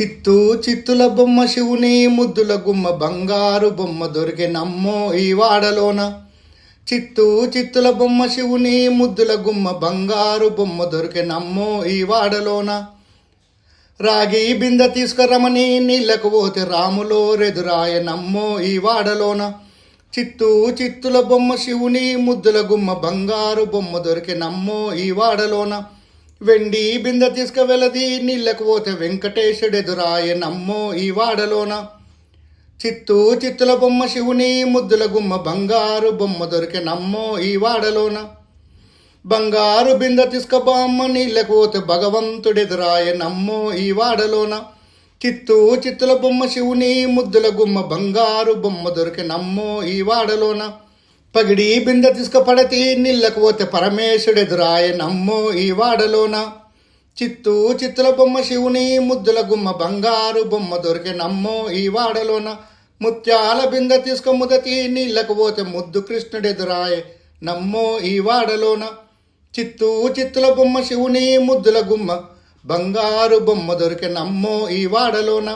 చిత్తూ చిత్తుల బొమ్మ శివుని ముద్దుల గుమ్మ బంగారు బొమ్మ దొరికే నమ్మో ఈ వాడలోన. చిత్తూ చిత్తుల బొమ్మ శివుని ముద్దుల గుమ్మ బంగారు బొమ్మ దొరికే నమ్మో ఈ వాడలోన. రాగి బిందె తీసుకురమని నీళ్ళకు పోతే రాములో రెదురాయ నమ్మో ఈ వాడలోన. చిత్తూ చిత్తుల బొమ్మ శివుని ముద్దుల గుమ్మ బంగారు బొమ్మ దొరికే నమ్మో ఈ వాడలోన. వెండి బిందె తీసుకువెళ్ళది నీళ్ళకు పోతే వెంకటేశుడు ఎదురాయ నమ్మో ఈ వాడలోన. చిత్తూ చిత్తుల బొమ్మ శివుని ముద్దుల గుమ్మ బంగారు బొమ్మ దొరికే నమ్మో ఈ వాడలోన. బంగారు బిందె తీసుకబామ్మ నీళ్ళకు పోతే భగవంతుడెదురాయ నమ్మో ఈ వాడలోన. చిత్తూ చిత్తుల బొమ్మ శివుని ముద్దుల గుమ్మ బంగారు బొమ్మ దొరికే నమ్మో ఈ వాడలోన. పగిడి బిందె తీసుకుపడతి నీళ్ళకు పోతే పరమేశుడెదురాయ నమ్మో ఈ వాడలోన. చిత్తూ చిత్తుల బొమ్మ శివుని ముద్దుల గుమ్మ బంగారు బొమ్మ దొరికే నమ్మో ఈ వాడలోన. ముత్యాల బిందె తీసుకు ముదతి నీళ్ళకు పోతే ముద్దు కృష్ణుడెదురాయ నమ్మో ఈ వాడలోన. చిత్తూ చిత్తుల బొమ్మ శివుని ముద్దుల గుమ్మ బంగారు బొమ్మ దొరికే నమ్మో ఈ వాడలోన.